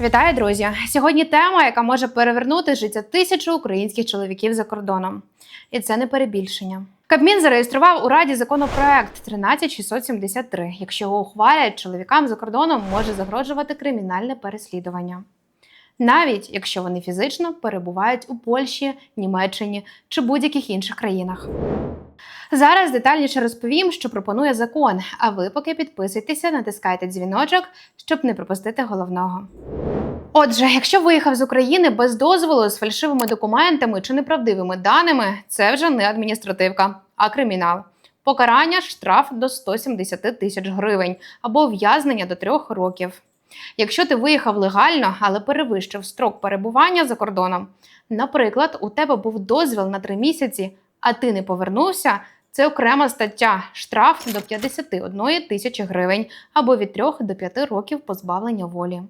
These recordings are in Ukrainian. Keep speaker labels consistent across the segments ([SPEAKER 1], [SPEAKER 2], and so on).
[SPEAKER 1] Вітаю, друзі! Сьогодні тема, яка може перевернути життя тисячі українських чоловіків за кордоном. І це не перебільшення. Кабмін зареєстрував у Раді законопроект 13673. Якщо його ухвалять, чоловікам за кордоном може загрожувати кримінальне переслідування. Навіть якщо вони фізично перебувають у Польщі, Німеччині чи будь-яких інших країнах. Зараз детальніше розповім, що пропонує закон. А ви поки підписуйтеся, натискайте дзвіночок, щоб не пропустити головного. Отже, якщо виїхав з України без дозволу з фальшивими документами чи неправдивими даними, це вже не адміністративка, а кримінал. Покарання штраф до 170 тисяч гривень або ув'язнення до трьох років. Якщо ти виїхав легально, але перевищив строк перебування за кордоном, наприклад, у тебе був дозвіл на три місяці, а ти не повернувся, це окрема стаття штраф до 51 тисячі гривень або від 3 до 5 років позбавлення волі.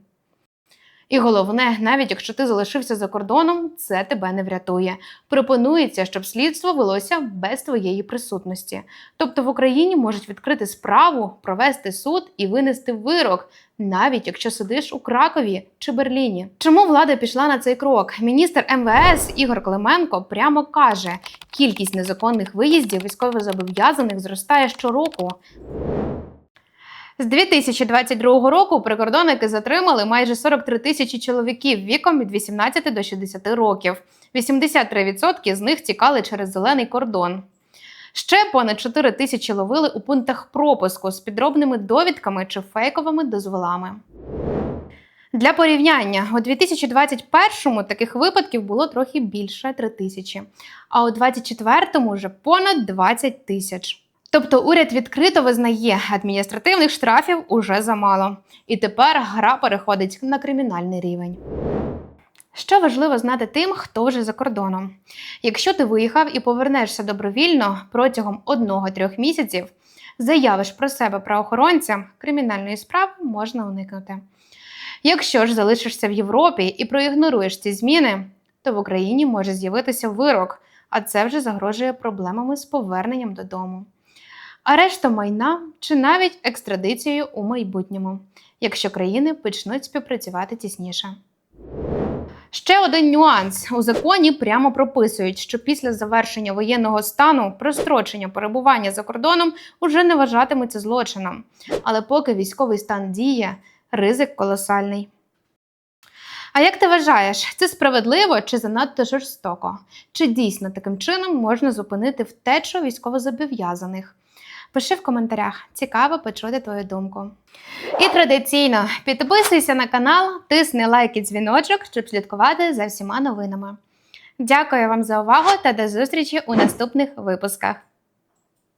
[SPEAKER 1] І головне, навіть якщо ти залишився за кордоном, це тебе не врятує. Пропонується, щоб слідство велося без твоєї присутності. Тобто в Україні можуть відкрити справу, провести суд і винести вирок, навіть якщо сидиш у Кракові чи Берліні. Чому влада пішла на цей крок? Міністр МВС Ігор Клименко прямо каже: кількість незаконних виїздів військовозобов'язаних зростає щороку. З 2022 року прикордонники затримали майже 43 тисячі чоловіків віком від 18 до 60 років. 83% з них тікали через зелений кордон. Ще понад 4 тисячі ловили у пунктах пропуску з підробними довідками чи фейковими дозволами. Для порівняння, у 2021-му таких випадків було трохи більше 3 тисячі, а у 2024-му вже понад 20 тисяч. Тобто уряд відкрито визнає, адміністративних штрафів уже замало. І тепер гра переходить на кримінальний рівень. Що важливо знати тим, хто вже за кордоном. Якщо ти виїхав і повернешся добровільно протягом 1-3 місяців, заявиш про себе правоохоронцям, кримінальної справи можна уникнути. Якщо ж залишишся в Європі і проігноруєш ці зміни, то в Україні може з'явитися вирок, а це вже загрожує проблемами з поверненням додому арештом майна чи навіть екстрадицією у майбутньому, якщо країни почнуть співпрацювати тісніше. Ще один нюанс у законі прямо прописують, що після завершення воєнного стану прострочення перебування за кордоном уже не вважатиметься злочином. Але поки військовий стан діє, ризик колосальний. А як ти вважаєш, це справедливо чи занадто жорстоко? Чи дійсно таким чином можна зупинити втечу військовозобов'язаних? Пиши в коментарях, цікаво почути твою думку. І традиційно підписуйся на канал, тисни лайк і дзвіночок, щоб слідкувати за всіма новинами. Дякую вам за увагу та до зустрічі у наступних випусках.